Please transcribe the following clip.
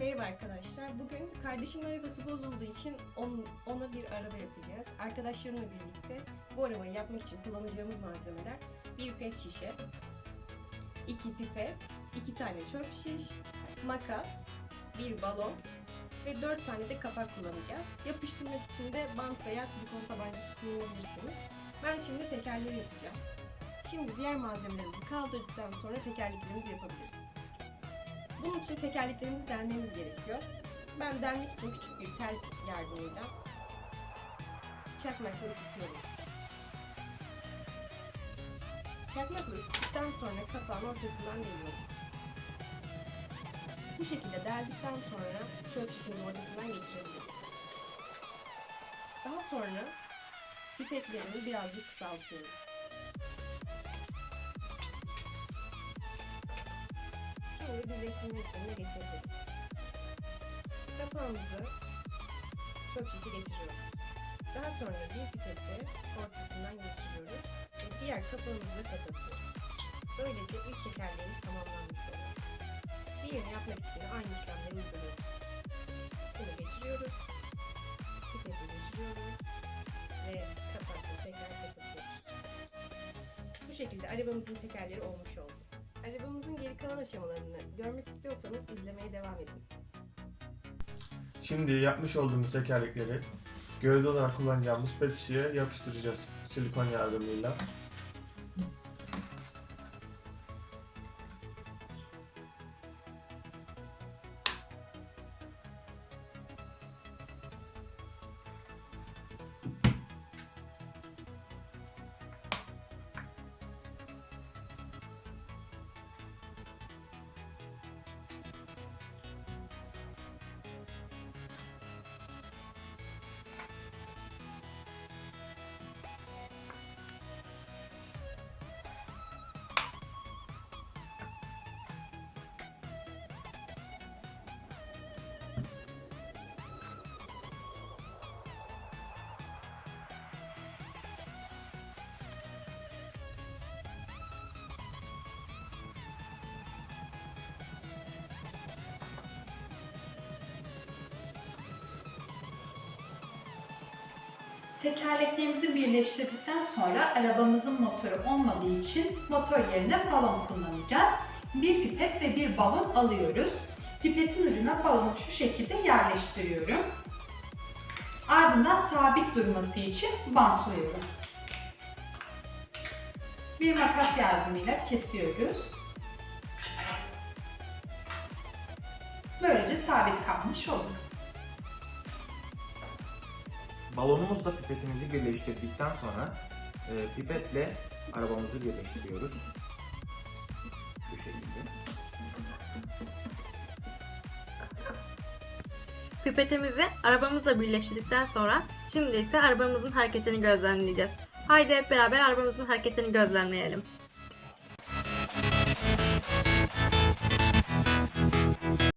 Merhaba arkadaşlar. Bugün kardeşimin arabası bozulduğu için on- ona bir araba yapacağız. Arkadaşlarımla birlikte bu arabayı yapmak için kullanacağımız malzemeler bir pet şişe, iki pipet, iki tane çöp şiş, makas, bir balon ve dört tane de kapak kullanacağız. Yapıştırmak için de bant veya silikon tabancası kullanabilirsiniz. Ben şimdi tekerleri yapacağım. Şimdi diğer malzemelerimizi kaldırdıktan sonra tekerleklerimizi yapabiliriz. Bunun için tekerleklerimizi delmemiz gerekiyor. Ben delmek için küçük bir tel yardımıyla çakmakla ısıtıyorum. Çakmakla ısıttıktan sonra kapağın ortasından deliyorum. Bu şekilde deldikten sonra çöp şişinin ortasından geçirebiliriz. Daha sonra pipetlerimi birazcık kısaltıyorum. Şimdi birleştirme işlemine geçebiliriz. Kapağımızı çöp şişe geçiriyoruz. Daha sonra bir pipeti ortasından geçiriyoruz ve diğer kapağımızı kapatıyoruz. Böylece ilk tekerleğimiz tamamlanmış oluyor. Diğerini yapmak için aynı işlemleri uyguluyoruz. Bunu geçiriyoruz. Pipeti geçiriyoruz ve kapakla tekrar kapatıyoruz. Bu şekilde arabamızın tekerleri olmuş oldu. Arabamızın geri kalan aşamalarını görmek istiyorsanız izlemeye devam edin. Şimdi yapmış olduğumuz tekerlekleri gövde olarak kullanacağımız pet şişeye yapıştıracağız silikon yardımıyla. Tekerleklerimizi birleştirdikten sonra arabamızın motoru olmadığı için motor yerine balon kullanacağız. Bir pipet ve bir balon alıyoruz. Pipetin ucuna balonu şu şekilde yerleştiriyorum. Ardından sabit durması için bantlıyorum. Bir makas yardımıyla kesiyoruz. Böylece sabit kalmış olur. Balonumuzla pipetimizi birleştirdikten sonra e, pipetle arabamızı birleştiriyoruz. Bu şekilde. Pipetimizi arabamızla birleştirdikten sonra şimdi ise arabamızın hareketini gözlemleyeceğiz. Haydi hep beraber arabamızın hareketini gözlemleyelim.